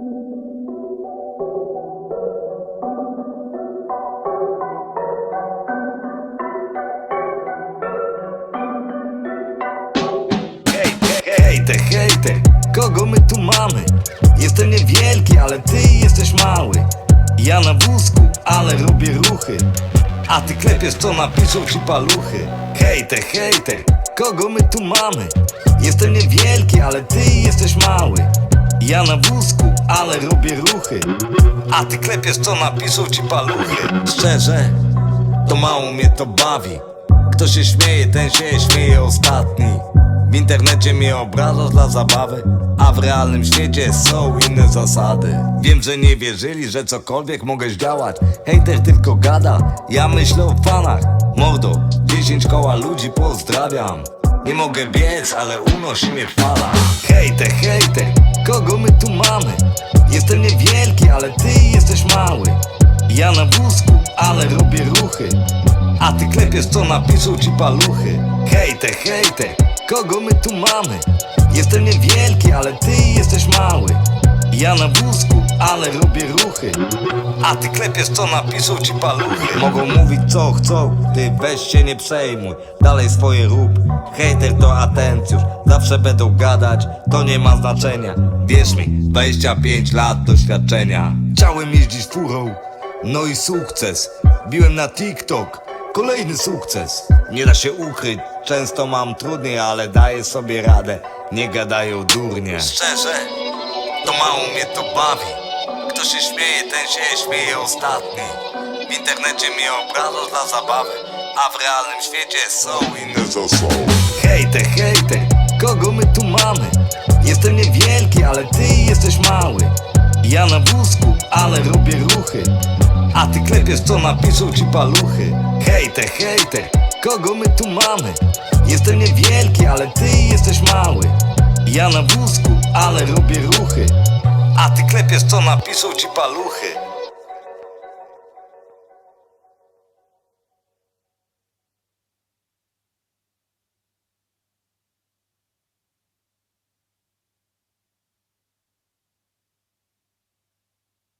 Hej, hej, hejter, hejter, kogo my tu mamy? Jestem niewielki, ale ty jesteś mały Ja na wózku, ale robię ruchy A ty klepiesz co napiszą ci paluchy Hejter, hejter, kogo my tu mamy? Jestem niewielki, ale ty jesteś mały Ja na wózku, ale robię ruchy. A ty klepiesz co napiszą ci paluchy. Szczerze, to mało mnie to bawi. Kto się śmieje, ten się śmieje ostatni. W internecie mnie obrażasz dla zabawy A w realnym świecie są inne zasady. Wiem, że nie wierzyli, że cokolwiek mogę zdziałać. Hejter tylko gada, ja myślę o fanach. Mordo, 10 koła ludzi pozdrawiam. Nie mogę biec, ale unosi mnie fala Hejter, hejter, kogo my tu mamy? Jestem niewielki, ale ty jesteś mały. Ja na wózku, ale robię ruchy. A ty klepiesz co napiszą ci paluchy. Hejter, hejter, kogo my tu mamy? Jestem niewielki, ale ty jesteś mały Ja na wózku, ale robię ruchy A ty klepiesz co napiszą ci paluchy Mogą mówić co chcą, ty weź się nie przejmuj Dalej swoje rób, hejter to atencjusz Zawsze będą gadać, to nie ma znaczenia Wierz mi, 25 lat doświadczenia Chciałem jeździć furą no i sukces. Biłem na TikTok. Kolejny sukces. Nie da się ukryć, często mam trudniej, ale daję sobie radę. Nie gadają durnie. Szczerze, to mało mnie to bawi. Kto się śmieje, ten się śmieje ostatni. W internecie mnie obrażasz dla zabawy, a w realnym świecie są inne zasady. Hejter, hejter, kogo my tu mamy? Jestem niewielki, ale ty jesteś mały. Ja na wózku, ale robię ruchy A ty klepiesz co napiszą ci paluchy Hejter, hejter, kogo my tu mamy? Jestem niewielki, ale ty jesteś mały Ja na wózku, ale robię ruchy. A ty klepiesz co napiszą ci paluchy